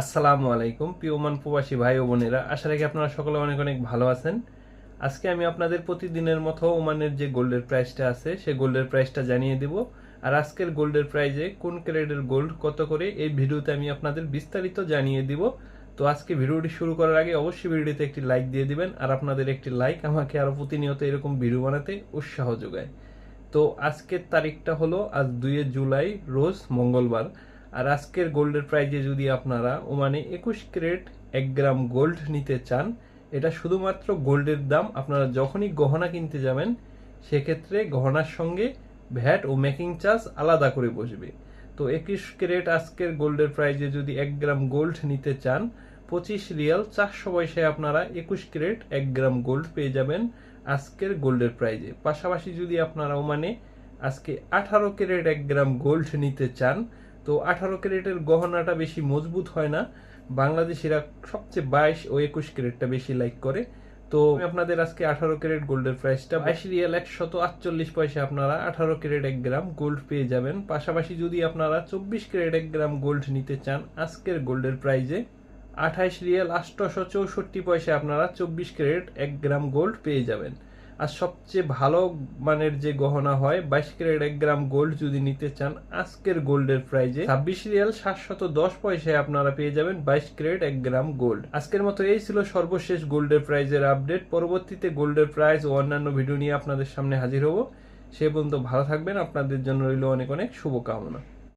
আসসালামু আলাইকুম পিওমান প্রবাসী ভাই ও বোনেরা। আশা রাখি আপনারা সকলে অনেক অনেক ভালো আছেন। আজকে আমি আপনাদের প্রতিদিনের মতো ওমানের যে গোল্ডের প্রাইসটা আছে সেই গোল্ডের প্রাইসটা জানিয়ে দিব। আর আজকের গোল্ডের প্রাইজে কোন ক্যারেটের গোল্ড কত করে, এই ভিডিওতে আমি আপনাদের বিস্তারিত জানিয়ে দিব। তো আজকে ভিডিওটি শুরু করার আগে অবশ্যই ভিডিওতে একটি লাইক দিয়ে দিবেন আর আপনাদের একটি লাইক আমাকে আরও প্রতিনিয়ত এরকম ভিডিও বানাতে উৎসাহ যোগায়। তো আজকের তারিখটা হলো আজ দুয়ে জুলাই, রোজ মঙ্গলবার। আর আজকের গোল্ডের প্রাইজে যদি আপনারা ওমানে একুশ ক্যারেট এক গ্রাম গোল্ড নিতে চান, এটা শুধুমাত্র গোল্ডের দাম। আপনারা যখনই গহনা কিনতে যাবেন, সেক্ষেত্রে গহনার সঙ্গে ভ্যাট ও মেকিং চার্জ আলাদা করে বসবে। তো একুশ ক্যারেট আজকের গোল্ডের প্রাইজে যদি এক গ্রাম গোল্ড নিতে চান, পঁচিশ রিয়াল চারশো পয়সায় আপনারা একুশ ক্যারেট এক গ্রাম গোল্ড পেয়ে যাবেন আজকের গোল্ডের প্রাইজে পাশাপাশি যদি আপনারা ওমানে আজকে আঠারো ক্যারেট এক গ্রাম গোল্ড নিতে চান তো আঠারো ক্যারেটের গহনাটা বেশি মজবুত হয় না। বাংলাদেশিরা সবচেয়ে বাইশ ও একুশ ক্যারেটটা বেশি লাইক করে। তো আপনাদের আজকে আঠারো ক্যারেট গোল্ডের প্রাইসটা বাইশ রিয়াল একশত আটচল্লিশ পয়সা আপনারা আঠারো ক্যারেট এক গ্রাম গোল্ড পেয়ে যাবেন। পাশাপাশি যদি আপনারা চব্বিশ ক্যারেট এক গ্রাম গোল্ড নিতে চান, আজকের গোল্ডের প্রাইজে আঠাইশ রিয়াল আটশোশো চৌষট্টি পয়সা আপনারা চব্বিশ ক্যারেট এক গ্রাম গোল্ড পেয়ে যাবেন। আর সবচেয়ে ভালো মানের যে গহনা হয়, বাইশ ক্যারেট এক গ্রাম গোল্ড যদি নিতে চান, আজকের গোল্ডের প্রাইজে ছাব্বিশ রিয়াল সাতশত দশ পয়সায় আপনারা পেয়ে যাবেন বাইশ ক্যারেট এক গ্রাম গোল্ড আজকের মতো এই ছিল সর্বশেষ গোল্ডের প্রাইজের আপডেট পরবর্তীতে গোল্ডের প্রাইজ ও অন্যান্য ভিডিও নিয়ে আপনাদের সামনে হাজির হব। সে পর্যন্ত ভালো থাকবেন। আপনাদের জন্য রইল অনেক অনেক শুভকামনা।